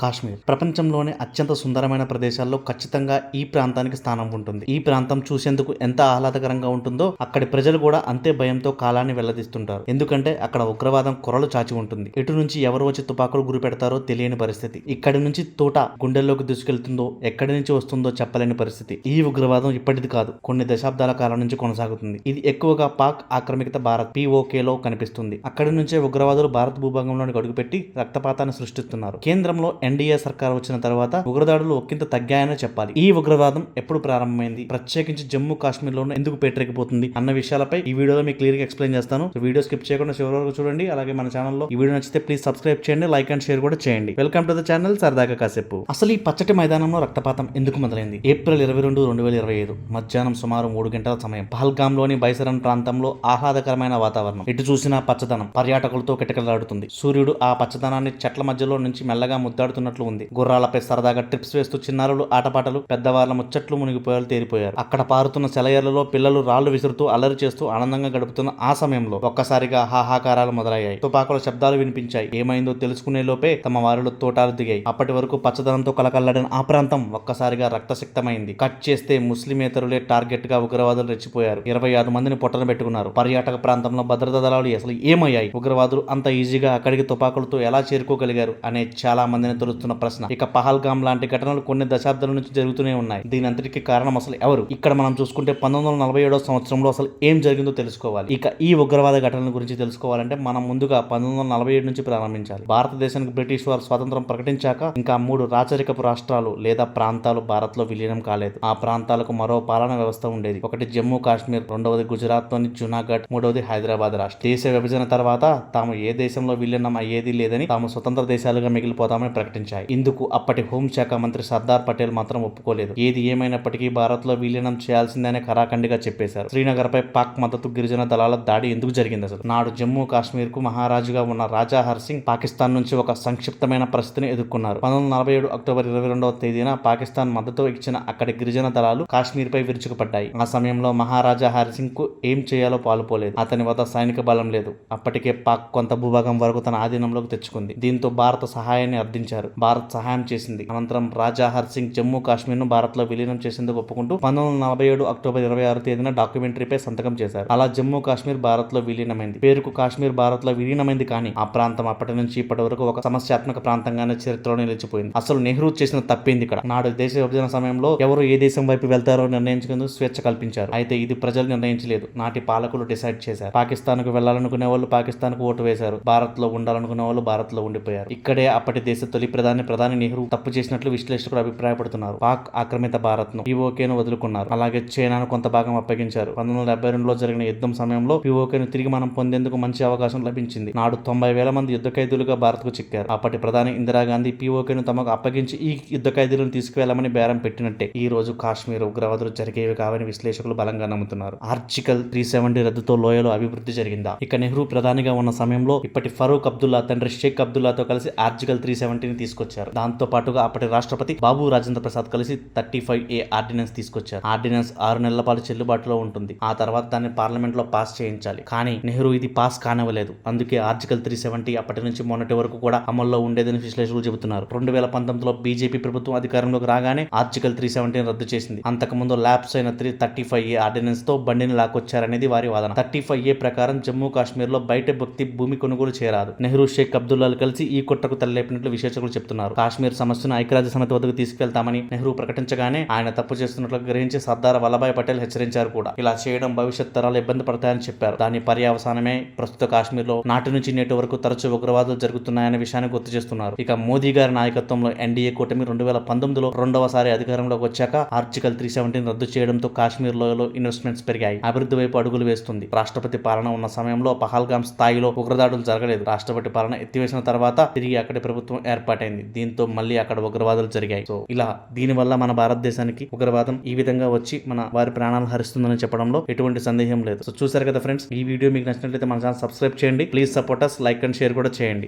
కాశ్మీర్. ప్రపంచంలోనే అత్యంత సుందరమైన ప్రదేశాల్లో ఖచ్చితంగా ఈ ప్రాంతానికి స్థానం ఉంటుంది. ఈ ప్రాంతం చూసేందుకు ఎంత ఆహ్లాదకరంగా ఉంటుందో అక్కడి ప్రజలు కూడా అంతే భయంతో కాలాన్ని వెల్లదీస్తుంటారు ఎందుకంటే అక్కడ ఉగ్రవాదం కొరలు చాచి ఉంటుంది. ఎటు నుంచి ఎవరు వచ్చి తుపాకులు గురి పెడతారో తెలియని పరిస్థితి. ఇక్కడి నుంచి తోట గుండెల్లోకి దూసుకెళ్తుందో ఎక్కడి నుంచి వస్తుందో చెప్పలేని పరిస్థితి. ఈ ఉగ్రవాదం ఇప్పటిది కాదు. కొన్ని దశాబ్దాల కాలం నుంచి కొనసాగుతుంది. ఇది ఎక్కువగా పాక్ ఆక్రమిత భారత్ పిఓకేలో కనిపిస్తుంది. అక్కడి నుంచే ఉగ్రవాదులు భారత భూభాగంలోనికి అడుగుపెట్టి రక్తపాతాన్ని సృష్టిస్తున్నారు. కేంద్రంలో ఎన్డీఏ సర్కార్ వచ్చిన తర్వాత ఉగ్రదాడులు ఒక్కింత తగ్గాయనే చెప్పాలి. ఈ ఉగ్రవాదం ఎప్పుడు ప్రారంభమైంది? ప్రత్యేకించి జమ్మూ కాశ్మీర్లో ఎందుకు పేటరెక్కిపోతుంది అన్న విషయాలపై ఈ వీడియోలో మీకు క్లియర్గా ఎక్స్ప్లెయిన్ చేస్తాను. వీడియో స్కిప్ చేయకుండా చివరి వరకు చూడండి. అలాగే మన ఛానల్లో ఈ వీడియో నచ్చితే ప్లీజ్ సబ్స్క్రైబ్ చేయండి లైక్ అండ్ షేర్ కూడా చేయండి. వెల్కమ్ టు ద ఛానల్ సరదాగా కాసేపు. అసలు ఈ పచ్చటి మైదానంలో రక్తపాతం ఎందుకు మొదలైంది? ఏప్రిల్ ఇరవై రెండు రెండు వేల ఇరవై ఐదు మధ్యాహ్నం సుమారు మూడు గంటల సమయం పహల్గామ్లోని బైసరన్ ప్రాంతంలో ఆహ్లాదకరమైన వాతావరణం. ఎటు చూసినా పచ్చదనం. పర్యాటకులతో కిటకలాడుతుంది సూర్యుడు ఆ పచ్చదనాన్ని చెట్ల మధ్యలో నుంచి మెల్లగా ముద్దాడుతున్నట్లు ఉంది. గుర్రాలపై సరదాగా ట్రిప్స్ వేస్తూ చిన్నారులు ఆటపాటలు పెద్దవాళ్ళ ముచ్చట్లు మునిగిపోయాలు తేలిపోయారు అక్కడ పారుతున్న సెలయర్లలో పిల్లలు రాళ్ళు విసురుతూ అల్లరి చేస్తూ ఆనందంగా గడుపుతున్న ఆ సమయంలో ఒక్కసారిగా హాహాకారాలు మొదలయ్యాయి. తుపాకుల శబ్దాలు వినిపించాయి. ఏమైందో తెలుసుకునే లోపే తమ వారిలో తోటాలు దిగాయి. అప్పటి వరకు పచ్చదనంతో కలకల్లాడిన ఆ ప్రాంతం ఒక్కసారిగా రక్తశక్తమైంది కట్ చేస్తే ముస్లిమేతరులే టార్గెట్గా ఉగ్రవాదులు రెచ్చిపోయారు. ఇరవై ఆరు మందిని పొట్టన పెట్టుకున్నారు. పర్యాటక ప్రాంతంలో భద్రతా దళాలు అసలు ఏమయ్యాయి? ఉగ్రవాదులు అంత ఈజీగా అక్కడికి తుపాకులతో ఎలా చేరుకోగలిగారు? అనే చాలా మందిని తొలుస్తున్న ప్రశ్న. ఇక పహల్గామ్ లాంటి ఘటనలు కొన్ని దశాబ్దాల నుంచి జరుగుతూనే ఉన్నాయి. దీని అంతటికి కారణం అసలు ఎవరు? ఇక్కడ మనం చూసుకుంటే పంతొమ్మిది వందల నలభై ఏడో సంవత్సరంలో అసలు ఏం జరిగిందో తెలుసుకోవాలి. ఇక ఈ ఉగ్రవాద ఘటనల గురించి తెలుసుకోవాలంటే మనం ముందుగా పంతొమ్మిది వందల నలభై ఏడు నుంచి ప్రారంభించాలి. భారతదేశానికి బ్రిటిష్ వారు స్వాతంత్రం ప్రకటించాక ఇంకా మూడు రాచరికపు రాష్ట్రాలు లేదా ప్రాంతాలు భారత్లో విలీనం కాలేదు. ఆ ప్రాంతాలకు మరో పాలనా వ్యవస్థ ఉండేది. ఒకటి జమ్మూ కాశ్మీర్ రెండవది గుజరాత్లోని జునాగఢ్ మూడవది హైదరాబాద్ రాష్ట్రం. దేశ విభజన తర్వాత తాము ఏ దేశంలో విలీనం అయ్యేది లేదని తాము స్వతంత్ర దేశాలుగా మిగిలిపోతామని ప్రకటించాయి. ఇందుకు అప్పటి హోంశాఖ మంత్రి సర్దార్ పటేల్ మాత్రం ఒప్పుకోలేదు. ఏది ఏమైనప్పటికీ భారత్లో విలీనం చేయాల్సిందనే ఖరాఖండిగా చెప్పేశారు. శ్రీనగర్ పై పాక్ మద్దతు గిరిజన దళాల దాడి ఎందుకు జరిగింది అసలు? నాడు జమ్మూ కాశ్మీర్కు మహారాజుగా ఉన్న రాజా హర్ సింగ్ పాకిస్తాన్ నుంచి ఒక సంక్షిప్తమైన పరిస్థితిని ఎదుర్కొన్నారు. పంతొమ్మిది నలభై ఏడు అక్టోబర్ ఇరవై రెండవ తేదీన పాకిస్తాన్ మద్దతు ఇచ్చిన అక్కడి గిరిజన దళాలు కాశ్మీర్ పై విరుచుకుపడ్డాయి. ఆ సమయంలో మహారాజా హరి సింగ్కు ఏం చేయాలో పాలుపోలేదు. అతని వద్ద సైనిక బలం లేదు. అప్పటికే పాక్ కొంత భూభాగం వరకు తన ఆధీనంలోకి తెచ్చుకుంది. దీంతో భారత సహాయాన్ని అర్థించారు. భారత్ సహాయం చేసింది. అనంతరం రాజా హర్ సింగ్ జమ్మూ కాశ్మీర్ను భారత్లో విలీనం చేసేందుకు ఒప్పుకుంటూ పంతొమ్మిది వందల నలభై ఏడు అక్టోబర్ ఇరవై ఆరు తేదీన డాక్యుమెంటరీపై సంతకం చేశారు. అలా జమ్మూ కాశ్మీర్ భారత్లో విలీనమైంది. పేరుకు కాశ్మీర్ భారత్లో విలీనమైంది కానీ ఆ ప్రాంతం అప్పటి నుంచి ఇప్పటి వరకు ఒక సమస్యాత్మక ప్రాంతంగానే చరిత్రలో నిలిచిపోయింది. అసలు నెహ్రూ చేసిన తప్పింది ఇక్కడ? నాడు దేశ విభజన సమయంలో ఎవరు ఏ దేశం వైపు వెళ్తారో నిర్ణయించుకుందుకు స్వేచ్ఛ కల్పించారు. అయితే ఇది ప్రజలు నిర్ణయించలేదు. నాటి పాలకులు డిసైడ్ చేశారు. పాకిస్తాన్కు వెళ్ళాలనుకునే వాళ్ళు పాకిస్తాన్కు ఓటు వేశారు. భారత్లో ఉండాలనుకునే వాళ్ళు భారత్లో ఉండిపోయారు. ఇక్కడే అప్పటి దేశ తొలి ప్రధాని ప్రధాని నెహ్రూ తప్పు చేసినట్లు విశ్లేషకులు అభిప్రాయపడుతున్నారు. పాక్ ఆక్రమిత భారత్ను పిఓకేను వదులుకున్నారు. అలాగే చైనాను కొంత భాగం అప్పగించారు. పంతొమ్మిది వందల డెబ్బై రెండులో జరిగిన యుద్ధం సమయంలో పిఓకేను తిరిగి మనం పొందేందుకు మంచి అవకాశం లభించింది. నాడు తొంభై వేల మంది యుద్ధ ఖైదీలుగా భారత్కు చిక్కారు. అప్పటి ప్రధాని ఇందిరాగాంధీ పిఓకేను తమకు అప్పగించి ఈ యుద్ధ ఖైదీలను తీసుకువెళ్ళమని బేరం పెట్టినట్టే. ఈ రోజు కాశ్మీర్ ఉగ్రవాదులు జరిగేవి కావని విశ్లేషకులు బలంగా నమ్ముతున్నారు. ఆర్టికల్ త్రీ సెవెంటీ రద్దుతో లోయలో అభివృద్ధి జరిగిందా? ఇక నెహ్రూ ప్రధానిగా ఉన్న సమయంలో ఇప్పటి ఫరూక్ అబ్దుల్లా తండ్రి షేక్ అబ్దుల్లాతో కలిసి ఆర్టికల్ త్రీ సెవెంటీని తీసుకొచ్చారు. దాంతో పాటుగా అప్పటి రాష్ట్రపతి బాబు రాజేంద్ర ప్రసాద్ కలిసి థర్టీ ఫైవ్ ఏ ఆర్డినెన్స్ తీసుకొచ్చారు. ఆర్డినెన్స్ ఆరు నెలల పాటు చెల్లుబాటులో ఉంటుంది. ఆ తర్వాత దాన్ని పార్లమెంట్లో పాస్ చేయించాలి. కానీ నెహ్రూ ఇది పాస్ కానివ్వలేదు. అందుకే ఆర్టికల్ త్రీ సెవెంటీ అప్పటి నుంచి మొన్నటి వరకు కూడా అమల్లో ఉండేదని విశ్లేషకులు చెబుతున్నారు. రెండు వేల పంతొమ్మిదిలో బీజేపీ ప్రభుత్వం అధికారంలోకి రాగానే ఆర్టికల్ త్రీ సెవెంటీని రద్దు చేసింది. అంతకుముందు ల్యాబ్స్ అయిన త్రీ థర్టీ ఫైవ్ ఏ ఆర్డినెన్స్తో బండిని లాక్కొచ్చారనేది వారి వాదన. థర్టీ ఫైవ్ ఏ ప్రకారం జమ్మూ కాశ్మీర్లో బయట భక్తి భూమి కొనుగోలు చేరారు నెహ్రూ షేక్ అబ్దుల్లాలు కలిసి ఈ కుట్రకు తలలేపినట్లు విశ్లేషకులు చెప్తున్నారు. కాశ్మీర్ సమస్యను ఐక్యరాజ్య సమితి వద్దకు తీసుకెళ్తామని నెహ్రూ ప్రకటించగానే ఆయన తప్పు చేస్తున్నట్లు గ్రహించి సర్దార్ వల్లభాయ్ పటేల్ హెచ్చరించారు కూడా. ఇలా చేయడం భవిష్యత్ తరాలు ఇబ్బంది పడతాయని చెప్పారు. దాని పర్యావసానమే ప్రస్తుత కాశ్మీర్లో నాటి నుంచి నేటి వరకు తరచూ ఉగ్రవాదాలు జరుగుతున్నాయనే విషయాన్ని గుర్తు చేస్తున్నారు. ఇక మోదీ గారి నాయకత్వంలో ఎన్డీఏ కూటమి రెండు వేల పంతొమ్మిదిలో రెండవసారి అధికారంలోకి వచ్చాక ఆర్టికల్ త్రీ సెవెంటీన్ రద్దు చేయడంతో కాశ్మీర్ లోయలో ఇన్వెస్ట్మెంట్స్ పెరిగాయి. అభివృద్ధి వైపు అడుగులు వేస్తుంది. రాష్ట్రపతి పాలన ఉన్న సమయంలో పహల్గాం స్థాయిలో ఉగ్రదాడులు జరగలేదు. రాష్ట్రపతి పాలన ఎత్తివేసిన తర్వాత తిరిగి అక్కడి ప్రభుత్వం ఏర్పాటు ఏర్పాటైంది దీంతో మళ్ళీ అక్కడ ఉగ్రవాదాలు జరిగాయి. సో ఇలా దీని వల్ల మన భారతదేశానికి ఉగ్రవాదం ఈ విధంగా వచ్చి మన వారి ప్రాణాలు హరిస్తుందని చెప్పడంలో ఎటువంటి సందేహం లేదు. సో చూసారు కదా ఫ్రెండ్స్ ఈ వీడియో మీకు నచ్చినట్లయితే మన ఛానల్ సబ్స్క్రైబ్ చేయండి. Please support us like and share కూడా చేయండి.